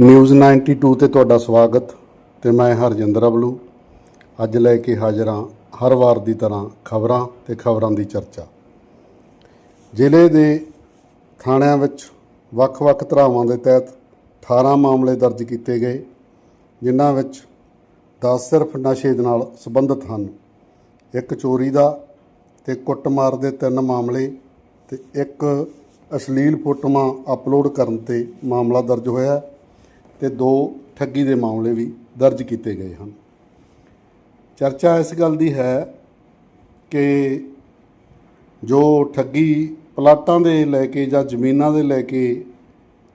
News 92 ਤੇ ਤੁਹਾਡਾ ਸਵਾਗਤ ਤੇ ਮੈਂ ਹਰਜਿੰਦਰ ਅਬਲੂ। ਅੱਜ ਲੈ ਕੇ ਹਾਜ਼ਰ ਹਾਂ ਹਰ ਵਾਰ ਦੀ ਤਰ੍ਹਾਂ ਖਬਰਾਂ ਤੇ ਖਬਰਾਂ ਦੀ ਚਰਚਾ। ਜ਼ਿਲ੍ਹੇ ਦੇ ਥਾਣਿਆਂ ਵਿੱਚ ਵੱਖ-ਵੱਖ ਧਰਾਵਾਂ ਦੇ ਤਹਿਤ 18 ਮਾਮਲੇ ਦਰਜ ਕੀਤੇ ਗਏ, ਜਿਨ੍ਹਾਂ ਵਿੱਚ 10 ਸਿਰਫ ਨਸ਼ੇ ਦੇ ਨਾਲ ਸੰਬੰਧਿਤ ਹਨ। ਇੱਕ ਚੋਰੀ ਦਾ ਤੇ ਕੁੱਟਮਾਰ ਦੇ ਤਿੰਨ ਮਾਮਲੇ ਤੇ ਇੱਕ ਅਸ਼ਲੀਲ ਫੋਟੋਆਂ ਅਪਲੋਡ ਕਰਨ ਤੇ ਮਾਮਲਾ ਦਰਜ ਹੋਇਆ ਹੈ। ਤੇ ਦੋ ਠੱਗੀ ਦੇ ਮਾਮਲੇ ਵੀ ਦਰਜ ਕੀਤੇ ਗਏ ਹਨ। ਚਰਚਾ ਇਸ ਗੱਲ ਦੀ ਹੈ ਕਿ ਜੋ ਠੱਗੀ ਪਲਾਟਾਂ ਦੇ ਲੈ ਕੇ ਜਾਂ ਜ਼ਮੀਨਾਂ ਦੇ ਲੈ ਕੇ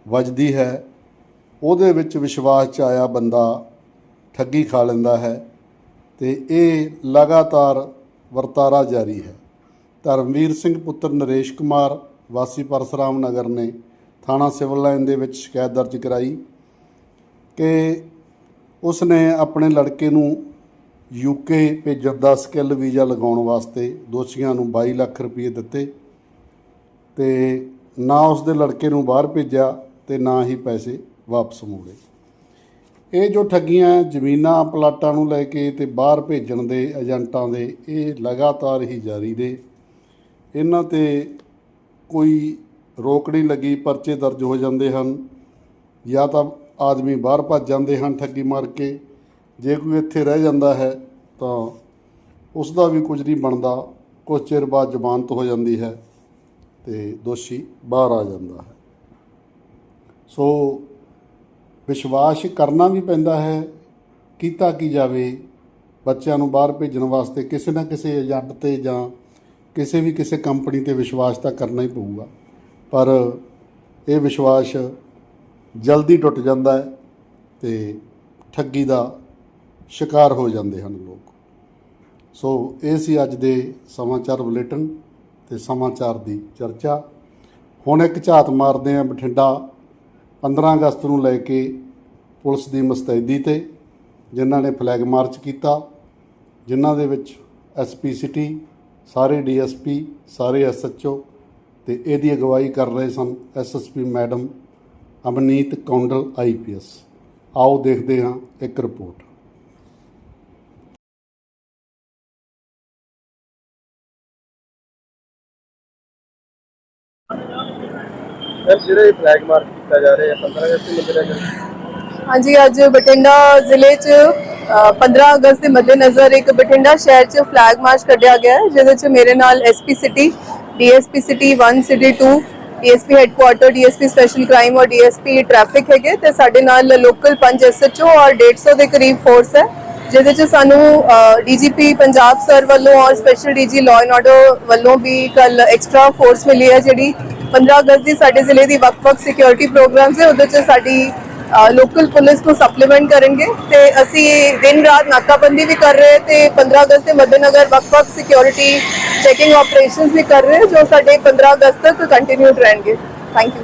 ਵੱਜਦੀ ਹੈ, ਉਹਦੇ ਵਿੱਚ ਵਿਸ਼ਵਾਸ ਚ ਆਇਆ ਬੰਦਾ ਠੱਗੀ ਖਾ ਲੈਂਦਾ ਹੈ ਤੇ ਇਹ ਲਗਾਤਾਰ ਵਰਤਾਰਾ ਜਾਰੀ ਹੈ। ਧਰਮਵੀਰ ਸਿੰਘ ਪੁੱਤਰ ਨਰੇਸ਼ ਕੁਮਾਰ ਵਾਸੀ ਪਰਸਰਾਮ ਨਗਰ ਨੇ ਥਾਣਾ ਸਿਵਲ ਲਾਈਨ ਦੇ ਵਿੱਚ ਸ਼ਿਕਾਇਤ ਦਰਜ ਕਰਾਈ। ਕਿ ਉਸ ਨੇ ਆਪਣੇ ਲੜਕੇ ਨੂੰ ਯੂਕੇ ਭੇਜਣ ਦਾ ਸਕਿੱਲ ਵੀਜ਼ਾ ਲਗਾਉਣ ਵਾਸਤੇ ਦੋਸ਼ੀਆਂ ਨੂੰ 22 ਲੱਖ ਰੁਪਏ ਦਿੱਤੇ ਤੇ ਨਾ ਉਸ ਦੇ ਲੜਕੇ ਨੂੰ ਬਾਹਰ ਭੇਜਿਆ ਤੇ ਨਾ ਹੀ ਪੈਸੇ ਵਾਪਸ ਮੋੜੇ। ਇਹ ਜੋ ਠੱਗੀਆਂ ਜ਼ਮੀਨਾਂ ਪਲਾਟਾਂ ਨੂੰ ਲੈ ਕੇ ਤੇ ਬਾਹਰ ਭੇਜਣ ਦੇ ਏਜੰਟਾਂ ਦੇ, ਇਹ ਲਗਾਤਾਰ ਹੀ ਜਾਰੀ ਨੇ। ਇਹਨਾਂ ਤੇ ਕੋਈ ਰੋਕ ਨਹੀਂ ਲੱਗੀ, ਪਰਚੇ ਦਰਜ ਹੋ ਜਾਂਦੇ ਹਨ। ਜਾਂ ਤਾਂ ਆਦਮੀ ਬਾਹਰ ਭੱਜ ਜਾਂਦੇ ਹਨ ਠੱਗੀ ਮਾਰ ਕੇ, ਜੇ ਕੋਈ ਇੱਥੇ ਰਹਿ ਜਾਂਦਾ ਹੈ ਤਾਂ ਉਸ ਦਾ ਵੀ ਕੁਝ ਨਹੀਂ ਬਣਦਾ, ਕੁਝ ਚਿਰ ਬਾਅਦ ਜ਼ਮਾਨਤ ਹੋ ਜਾਂਦੀ ਹੈ ਤੇ ਦੋਸ਼ੀ ਬਾਹਰ ਆ ਜਾਂਦਾ ਹੈ। ਸੋ ਵਿਸ਼ਵਾਸ ਕਰਨਾ ਵੀ ਪੈਂਦਾ ਹੈ, ਕੀਤਾ ਕੀ ਜਾਵੇ, ਬੱਚਿਆਂ ਨੂੰ ਬਾਹਰ ਭੇਜਣ ਵਾਸਤੇ ਕਿਸੇ ਨਾ ਕਿਸੇ ਏਜੰਟ ਤੇ ਜਾਂ ਕਿਸੇ ਵੀ ਕਿਸੇ ਕੰਪਨੀ ਤੇ ਵਿਸ਼ਵਾਸ ਤਾਂ ਕਰਨਾ ਹੀ ਪਊਗਾ। ਪਰ ਇਹ ਵਿਸ਼ਵਾਸ ਜਲਦੀ ਟੁੱਟ ਜਾਂਦਾ ਹੈ ਤੇ ਠੱਗੀ ਦਾ ਸ਼ਿਕਾਰ ਹੋ ਜਾਂਦੇ ਹਨ ਲੋਕ। ਸੋ ਇਹ ਸੀ ਅੱਜ ਦੇ ਸਮਾਚਾਰ ਬੁਲੇਟਿਨ ਤੇ ਸਮਾਚਾਰ ਦੀ ਚਰਚਾ। ਹੁਣ ਇੱਕ ਝਾਤ ਮਾਰਦੇ ਹਾਂ ਬਠਿੰਡਾ 15 ਅਗਸਤ ਨੂੰ ਲੈ ਕੇ ਪੁਲਿਸ ਦੀ ਮੁਸਤੈਦੀ ਤੇ, ਜਿਨ੍ਹਾਂ ਨੇ ਫਲੈਗ ਮਾਰਚ ਕੀਤਾ, ਜਿਨ੍ਹਾਂ ਦੇ ਵਿੱਚ ਐਸਪੀ ਸਿਟੀ, ਸਾਰੇ ਡੀਐਸਪੀ ਸਾਰੇ ਐਸਐਚਓ ਤੇ ਇਹਦੀ ਅਗਵਾਈ ਕਰ ਰਹੇ ਸਨ SSP madam Amneet Kondal IPS ਆਓ ਦੇਖਦੇ ਹਾਂ ਇੱਕ ਰਿਪੋਰਟ। ਸਰ ਜਿਹੜੇ ਫਲੈਗ ਮਾਰਚ ਕੀਤਾ ਜਾ ਰਿਹਾ ਹੈ 15 ਅਗਸਤ ਨੂੰ ਮੰਦਰ ਹਾਂਜੀ ਅੱਜ ਬਠਿੰਡਾ ਜ਼ਿਲ੍ਹੇ 'ਚ ਅ, 15 ਅਗਸਤ ਦੇ ਮੱਦੇਨਜ਼ਰ ਇੱਕ ਬਠਿੰਡਾ ਸ਼ਹਿਰ 'ਚ ਫਲੈਗ ਮਾਰਚ ਕੱਢਿਆ ਗਿਆ ਹੈ ਜਿਹਦੇ 'ਚ ਮੇਰੇ ਨਾਲ SP city DSP city 1 city 2 DSP headquarter DSP special crime ਔਰ ਡੀਐਸਪੀ ਟ੍ਰੈਫਿਕ ਹੈਗੇ, ਤੇ ਸਾਡੇ ਨਾਲ ਲੋਕਲ 5 ਐਸਐਚਓ ਔਰ 150 ਦੇ ਕਰੀਬ ਫੋਰਸ ਹੈ, ਜਿਹਦੇ 'ਚ ਸਾਨੂੰ ਡੀਜੀਪੀ ਪੰਜਾਬ ਸਰ ਵੱਲੋਂ ਔਰ special DG law and order ਵੱਲੋਂ ਵੀ ਕੱਲ ਐਕਸਟਰਾ ਫੋਰਸ ਮਿਲੀ ਹੈ, ਜਿਹੜੀ 15 ਅਗਸਤ ਦੀ ਸਾਡੇ ਜ਼ਿਲ੍ਹੇ ਦੀ ਵੱਖ-ਵੱਖ ਸਿਕਿਉਰਿਟੀ ਪ੍ਰੋਗਰਾਮਸ ਹੈ, ਉਹਦੇ 'ਚ ਸਾਡੀ ਲੋਕਲ ਪੁਲਿਸ ਨੂੰ ਸਪਲੀਮੈਂਟ ਕਰਨਗੇ, ਤੇ ਅਸੀਂ ਦਿਨ ਰਾਤ ਨਾਕਾਬੰਦੀ ਵੀ ਕਰ ਰਹੇ, ਤੇ 15 ਅਗਸਤ ਦੇ ਮੱਦੇਨਜ਼ਰ ਵੱਖ-ਵੱਖ ਸਿਕਿਉਰਿਟੀ ਚੈਕਿੰਗ ਆਪਰੇਸ਼ਨਸ ਵੀ ਕਰ ਰਹੇ ਜੋ ਸਾਡੇ 15 ਅਗਸਤ ਤੱਕ ਕੰਟੀਨਿਊਡ ਰਹਿਣਗੇ। Thank you